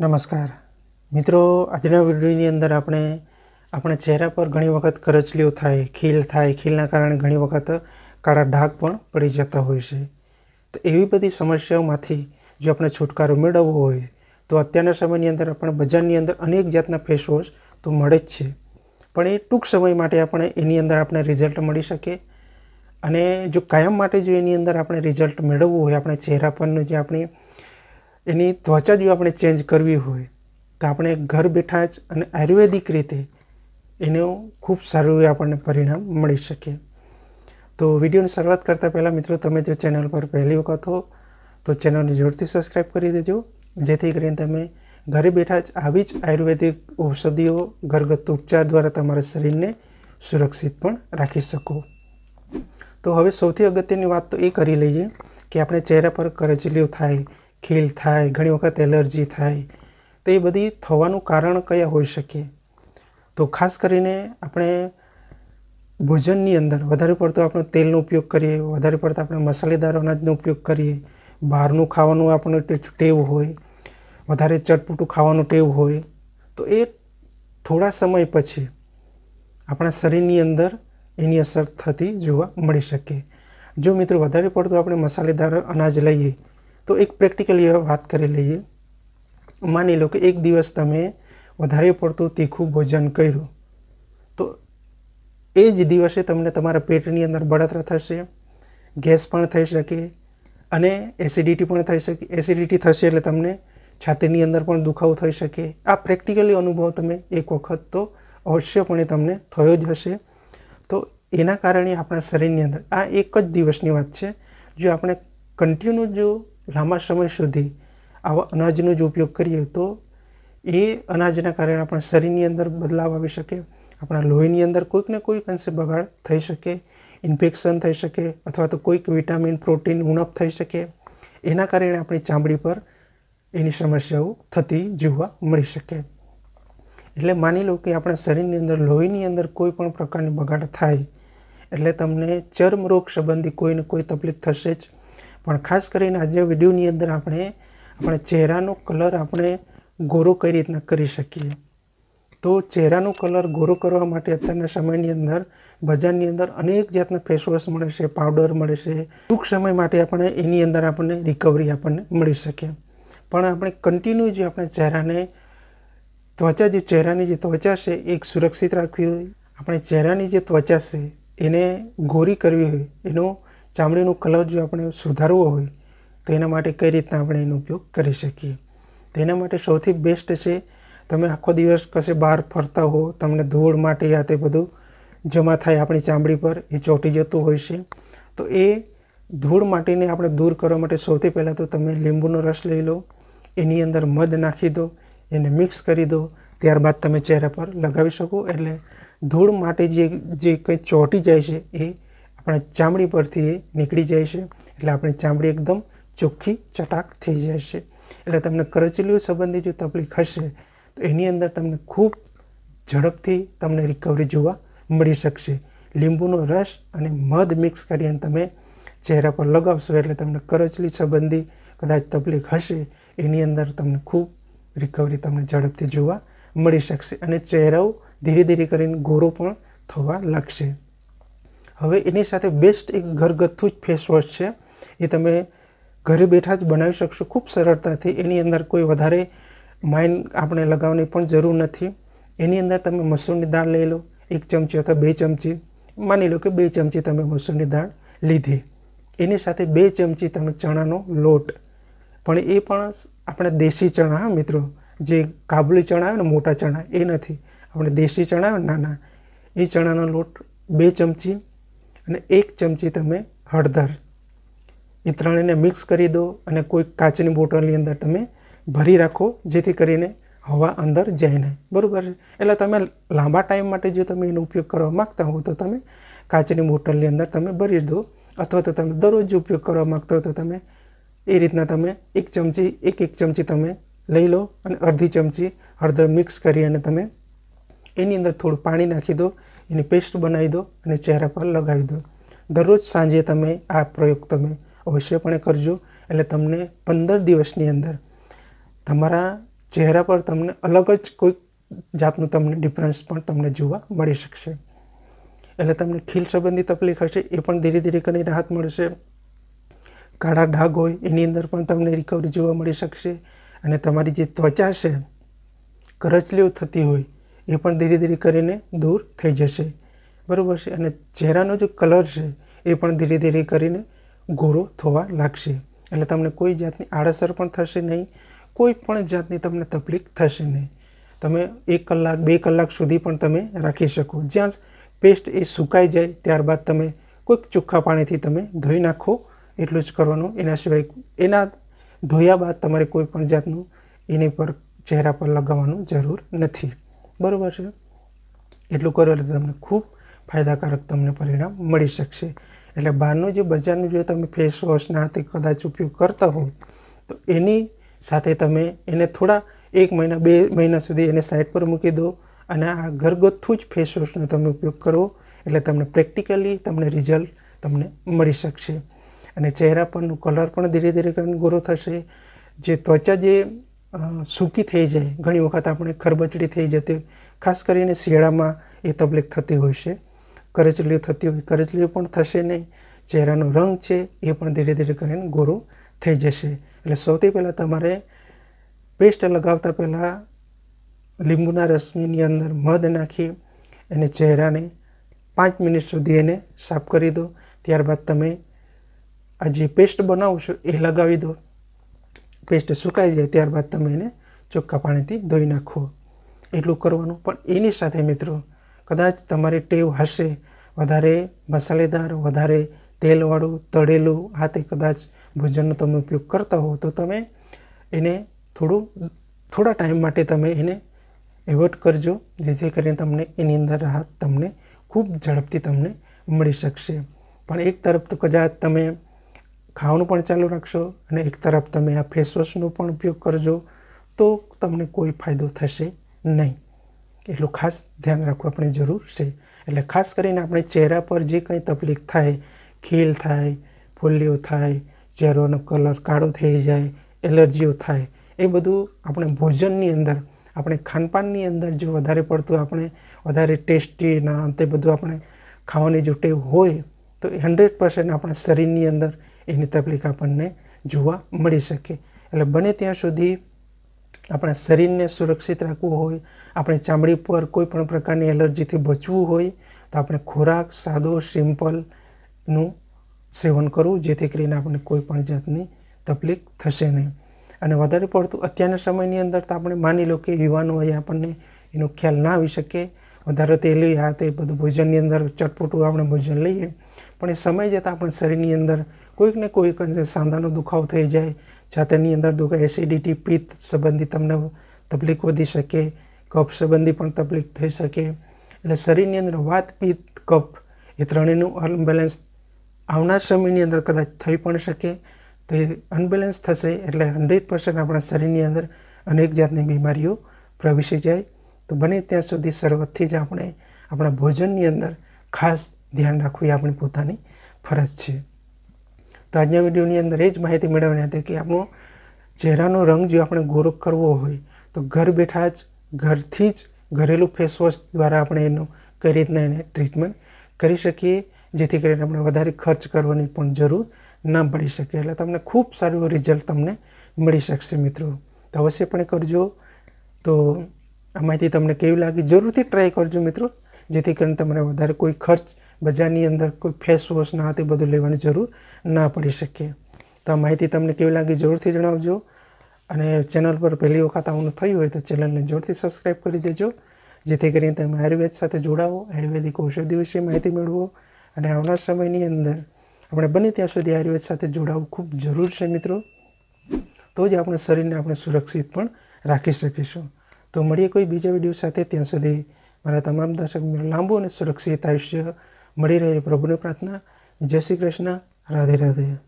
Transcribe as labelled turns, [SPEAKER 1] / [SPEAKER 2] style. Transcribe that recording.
[SPEAKER 1] નમસ્કાર. મિત્રો, આજના વિડીયોની અંદર આપણે, આપણા ચહેરા પર ઘણી વખત કરચલીઓ થાય, ખીલ થાય, ખીલના કારણે ઘણી વખત કાળા ડાઘ પણ પડી જતા હોય છે. તો એવી બધી સમસ્યાઓમાંથી જો આપણે છુટકારો મેળવવો હોય, તો અત્યારના સમયની અંદર આપણે બજારની અંદર અનેક જાતના ફેસ વોશ તો મળે જ છે. પણ એ ટૂંક સમય માટે આપણે એની અંદર આપણે રિઝલ્ટ મળી શકે અને જો કાયમ માટે જો એની અંદર આપણે રિઝલ્ટ મેળવવું હોય, આપણે ચહેરા પરનું જે આપણી એની ત્વચા જો આપણે ચેન્જ કરવી હોય, તો આપણે ઘર બેઠા જ અને આયુર્વેદિક રીતે એનું ખૂબ સારું એવું આપણને પરિણામ મળી શકે. તો વિડીયોની શરૂઆત કરતાં પહેલાં મિત્રો, તમે જો ચેનલ પર પહેલી વખત હો, તો ચેનલને જોરથી સબસ્ક્રાઈબ કરી દેજો, જેથી કરીને તમે ઘરે બેઠા જ આવી જ આયુર્વેદિક ઔષધિઓ, ઘરગથ્થુ ઉપચાર દ્વારા તમારા શરીરને સુરક્ષિત પણ રાખી શકો. તો હવે સૌથી અગત્યની વાત તો એ કરી લઈએ કે આપણે ચહેરા પર કરચલીઓ થાય ખીલ થાય, ઘણી વખત એલર્જી થાય, તો એ બધી થવાનું કારણ કયા હોઈ શકે? તો ખાસ કરીને આપણે ભોજનની અંદર વધારે પડતો આપણે તેલનો ઉપયોગ કરીએ, વધારે પડતા આપણે મસાલેદાર અનાજનો ઉપયોગ કરીએ, બહારનું ખાવાનું આપણને ટેવ હોય, વધારે ચટપટું ખાવાનું ટેવ હોય, તો એ થોડા સમય પછી આપણા શરીરની અંદર એની અસર થતી જોવા મળી શકે. જો મિત્રો વધારે પડતું આપણે મસાલેદાર અનાજ લઈએ તો એક પ્રેક્ટિકલી વાત કરી લઈએ. માની લો કે એક દિવસ તમે વધારે પડતું તીખું ભોજન કર્યું, તો એ જ દિવસે તમને તમારા પેટની અંદર બળતરા થશે, ગેસ પણ થઈ શકે અને એસિડિટી પણ થઈ શકે. એસિડિટી થશે એટલે તમને છાતીની અંદર પણ દુખાવો થઈ શકે. આ પ્રેક્ટિકલી અનુભવ તમે એક વખત તો અવશ્યપણે તમને થયો જ હશે. તો એના કારણે આપણા શરીરની અંદર આ એક જ દિવસની વાત છે. જો આપણે કન્ટિન્યુ જો લાંબા સમય સુધી આવા અનાજનો જ ઉપયોગ કરીએ તો એ અનાજના કારણે આપણા શરીરની અંદર બદલાવ આવી શકે, આપણા લોહીની અંદર કોઈક ને કોઈક અંશે બગાડ થઈ શકે, ઇન્ફેક્શન થઈ શકે અથવા તો કોઈક વિટામિન, પ્રોટીન ઉણપ થઈ શકે. એના કારણે આપણી ચામડી પર એની સમસ્યાઓ થતી જોવા મળી શકે. એટલે માની લો કે આપણા શરીરની અંદર, લોહીની અંદર કોઈ પણ પ્રકારની બગાડ થાય, એટલે તમને ચર્મરોગ સંબંધી કોઈને કોઈ તકલીફ થશે જ. પણ ખાસ કરીને આજે વિડીયોની અંદર આપણે આપણે ચહેરાનો કલર આપણે ગોરો કઈ રીતના કરી શકીએ. તો ચહેરાનો કલર ગોરો કરવા માટે અત્યારના સમયની અંદર બજારની અંદર અનેક જાતના ફેસવોશ મળે છે પાવડર મળે છે. ટૂંક સમય માટે આપણે એની અંદર આપણને રિકવરી આપણને મળી શકે. પણ આપણે કન્ટિન્યુ જે આપણે ચહેરાને, ત્વચા જે ચહેરાની જે ત્વચા છે એ સુરક્ષિત રાખવી હોય. આપણે ચહેરાની જે ત્વચા છે એને ગોરી કરવી હોય, એનો ચામડીનો કલર જો આપણે સુધારવો હોય, તો એના માટે કઈ રીતના આપણે એનો ઉપયોગ કરી શકીએ? તો એના માટે સૌથી બેસ્ટ છે, તમે આખો દિવસ કશે બહાર ફરતા હો, તમને ધૂળ, માટે આ તે બધું જમા થાય આપણી ચામડી પર, એ ચોંટી જતું હોય છે. તો એ ધૂળ, માટીને આપણે દૂર કરવા માટે સૌથી પહેલાં તો તમે લીંબુનો રસ લઈ લો, એની અંદર મધ નાખી દો, એને મિક્સ કરી દો, ત્યારબાદ તમે ચહેરા પર લગાવી શકો. એટલે ધૂળ, માટે જે જે કંઈ ચોંટી જાય છે, એ આપણા ચામડી પરથી એ નીકળી જાય છે. એટલે આપણી ચામડી એકદમ ચોખ્ખી, ચટાક થઈ જાય છે. એટલે તમને કરચલીઓ સંબંધી જો તકલીફ હશે, તો એની અંદર તમને ખૂબ ઝડપથી તમને રિકવરી જોવા મળી શકશે. લીંબુનો રસ અને મધ મિક્સ કરીને તમે ચહેરા પર લગાવશો, એટલે તમને કરચલી સંબંધી કદાચ તકલીફ હશે, એની અંદર તમને ખૂબ રિકવરી તમને ઝડપથી જોવા મળી શકશે અને ચહેરાઓ ધીરે ધીરે કરીને ગોરો પણ થવા લાગશે. હવે એની સાથે બેસ્ટ એક ઘરગથ્થુ જ ફેસવોશ છે. એ તમે ઘરે બેઠા જ બનાવી શકશો. ખૂબ સરળતાથી એની અંદર કોઈ વધારે માઇન્ડ આપણે લગાવવાની પણ જરૂર નથી. એની અંદર તમે મસૂરની દાળ લઈ લો, એક ચમચી અથવા બે ચમચી. માની લો કે બે ચમચી તમે મસૂરની દાળ લીધી. એની સાથે બે ચમચી તમે ચણાનો લોટ. પણ એ પણ આપણે દેશી ચણા, હા મિત્રો. જે કાબુલી ચણા આવે ને, મોટા ચણા, એ નથી. આપણે દેશી ચણા આવે નાના. એ ચણાનો લોટ બે ચમચી અને એક ચમચી તમે હળદર. એ ત્રણેયને મિક્સ કરી દો અને કોઈ કાચની બોટલની અંદર તમે ભરી રાખો, જેથી કરીને હવા અંદર જાય નહીં. બરાબર? એટલે તમે લાંબા ટાઈમ માટે જો તમે એનો ઉપયોગ કરવા માગતા હો, તો તમે કાચની બોટલની અંદર તમે ભરી દો. અથવા તો તમે દરરોજ ઉપયોગ કરવા માગતા હો, તો તમે એ રીતના તમે એક ચમચી, એક એક ચમચી તમે લઈ લો અને અડધી ચમચી હળદર મિક્સ કરી અને તમે એની અંદર થોડું પાણી નાખી દો. એની પેસ્ટ બનાવી દો અને ચહેરા પર લગાવી દો. દરરોજ સાંજે તમે આ પ્રયોગ તમે અવશ્યપણે કરજો. એટલે તમને પંદર દિવસની અંદર તમારા ચહેરા પર તમને અલગ જ કોઈક જાતનું તમને ડિફરન્સ પણ તમને જોવા મળી શકશે. એટલે તમને ખીલ સંબંધી તકલીફ હશે એ પણ ધીરે ધીરે કરીને રાહત મળશે. કાળા ડાઘ હોય એની અંદર પણ તમને રિકવરી જોવા મળી શકશે. અને તમારી જે ત્વચા છે, કરચલીઓ થતી હોય એ પણ ધીરે ધીરે કરીને દૂર થઈ જશે. બરાબર છે? અને ચહેરાનો જે કલર છે એ પણ ધીરે ધીરે કરીને ગોરો થવા લાગશે. એટલે તમને કોઈ જાતની આડઅસર પણ થશે નહીં. કોઈ પણ જાતની તમને તકલીફ થશે નહીં. તમે એક કલાક, બે કલાક સુધી પણ તમે રાખી શકો. જ્યાં પેસ્ટ એ સુકાઈ જાય ત્યારબાદ તમે કોઈક ચોખ્ખા પાણીથી તમે ધોઈ નાખો. એટલું જ કરવાનું. એના સિવાય એના ધોયા બાદ તમારે કોઈ પણ જાતનું એની પર ચહેરા પર લગાવવાનું જરૂર નથી. બરાબર છે? એટલું કરો એટલે તમને ખૂબ ફાયદાકારક તમને પરિણામ મળી શકશે. એટલે બહારનું જે બજારનું જો તમે ફેસ વોશના હાથે કદાચ ઉપયોગ કરતા હો, તો એની સાથે તમે એને થોડા એક મહિના, બે મહિના સુધી એને સાઈડ પર મૂકી દો અને આ ઘરગથ્થું જ ફેસ વોશનો તમે ઉપયોગ કરો એટલે તમને પ્રેક્ટિકલી તમને રિઝલ્ટ તમને મળી શકશે. અને ચહેરા પરનું કલર પણ ધીરે ધીરે કરીને ગોરો થશે. જે ત્વચા જે સૂકી થઈ જાય. ઘણી વખત આપણે ખરબચડી થઈ જતી ખાસ કરીને શિયાળામાં એ તકલીફ થતી હોય છે. કરચલીઓ થતી હોય. કરચલીઓ પણ થશે નહીં. ચહેરાનો રંગ છે એ પણ ધીરે ધીરે કરીને ગોરો થઈ જશે. એટલે સૌથી પહેલાં તમારે પેસ્ટ લગાવતા પહેલાં લીંબુના રસની અંદર મધ નાખી એને ચહેરાને પાંચ મિનિટ સુધી એને સાફ કરી દો. ત્યારબાદ તમે આ જે પેસ્ટ બનાવશો એ લગાવી દો. પેસ્ટ સુકાઈ જાય ત્યારબાદ તમે એને ચોખ્ખા પાણીથી ધોઈ નાખો. એટલું કરવાનું. પણ એની સાથે મિત્રો, કદાચ તમારી ટેવ હશે, વધારે મસાલેદાર, વધારે તેલવાળું, તળેલું, આ તે કદાચ ભોજનનો તમે ઉપયોગ કરતા હો, તો તમે એને થોડું, થોડા ટાઈમ માટે તમે એને એવોઇડ કરજો, જેથી કરીને તમને એની અંદર રાહત તમને ખૂબ ઝડપથી તમને મળી શકશે. પણ એક તરફ તો કદાચ તમે ખાવાનું પણ ચાલુ રાખશો અને એક તરફ તમે આ ફેસવોશનો પણ ઉપયોગ કરજો, તો તમને કોઈ ફાયદો થશે નહીં. એટલું ખાસ ધ્યાન રાખવું આપણે જરૂર છે. એટલે ખાસ કરીને આપણે ચહેરા પર જે કંઈ તકલીફ થાય, ખીલ થાય ફોલ્લીઓ થાય, ચહેરાનો કલર કાળો થઈ જાય, એલર્જીઓ થાય, એ બધું આપણે ભોજનની અંદર, આપણે ખાનપાનની અંદર જો વધારે પડતું આપણે વધારે ટેસ્ટી ના અંતે બધું આપણે ખાવાની જો ટેવ હોય, તો હંડ્રેડ પર્સન્ટ આપણા શરીરની અંદર એની તકલીફ આપણને જોવા મળી શકે. એટલે બને ત્યાં સુધી આપણા શરીરને સુરક્ષિત રાખવું હોય, આપણે ચામડી પર કોઈ પણ પ્રકારની એલર્જીથી બચવું હોય, તો આપણે ખોરાક સાદો સિમ્પલનું સેવન કરવું, જેથી કરીને આપણને કોઈ પણ જાતની તકલીફ થશે નહીં. અને વધારે પડતું અત્યારના સમયની અંદર તો આપણે માની લો કે યુવાનો હોય આપણને એનો ખ્યાલ ના આવી શકે. વધારે તેલી આ તે બધું ભોજનની અંદર ચટપટું આપણે ભોજન લઈએ. પણ એ સમય જતાં આપણા શરીરની અંદર કોઈક ને કોઈક અંશે સાંધાનો દુખાવો થઈ જાય છાતીની અંદર દુખાય એસિડિટી પિત્ત સંબંધી તમને તકલીફ વધી શકે, કફ સંબંધી પણ તકલીફ થઈ શકે. એટલે શરીરની અંદર વાત, પિત્ત, કફ એ ત્રણેયનું અનબેલેન્સ આવનાર સમયની અંદર કદાચ થઈ પણ શકે. તો એ અનબેલેન્સ થશે એટલે હંડ્રેડ પર્સન્ટ આપણા શરીરની અંદર અનેક જાતની બીમારીઓ પ્રવેશી જાય. તો બને ત્યાં સુધી શરૂઆતથી જ આપણે આપણા ભોજનની અંદર ખાસ ધ્યાન રાખવું એ આપણી પોતાની ફરજ છે. તો આજના વિડીયોની અંદર એ જ માહિતી મેળવવાની હતી કે આપણો ચહેરાનો રંગ જો આપણે ગોરો કરવો હોય, તો ઘર બેઠા જ, ઘરથી જ ઘરેલું ફેસવોશ દ્વારા આપણે એનું કઈ રીતના એને ટ્રીટમેન્ટ કરી શકીએ, જેથી કરીને આપણે વધારે ખર્ચ કરવાની પણ જરૂર ના પડી શકે. એટલે તમને ખૂબ સારું રિઝલ્ટ તમને મળી શકશે મિત્રો. તો અવશ્યપણે કરજો. તો આ માહિતી તમને કેવી લાગી જરૂરથી ટ્રાય કરજો મિત્રો, જેથી કરીને તમને વધારે કોઈ ખર્ચ બજારની અંદર કોઈ ફેસ વોશ ના તે બધું લેવાની જરૂર ના પડી શકે. તો આ માહિતી તમને કેવી લાગી જરૂરથી જણાવજો. અને ચેનલ પર પહેલી વખત આવવાનું થયું હોય તો ચેનલને જોરથી સબસ્ક્રાઈબ કરી દેજો. જેથી કરીને તમે આયુર્વેદ સાથે જોડાવો, આયુર્વેદિક ઔષધિ વિશે માહિતી મેળવો. અને આવનાર સમયની અંદર આપણે બને ત્યાં સુધી આયુર્વેદ સાથે જોડાવવું ખૂબ જરૂર છે મિત્રો. તો જ આપણે શરીરને આપણે સુરક્ષિત પણ રાખી શકીશું. તો મળીએ કોઈ બીજા વીડિયો સાથે. ત્યાં સુધી મારા તમામ દર્શક મિત્રો લાંબુ અને સુરક્ષિત આયુષ્ય મળી રહે પ્રભુને પ્રાર્થના. જય શ્રી કૃષ્ણ. રાધે રાધે.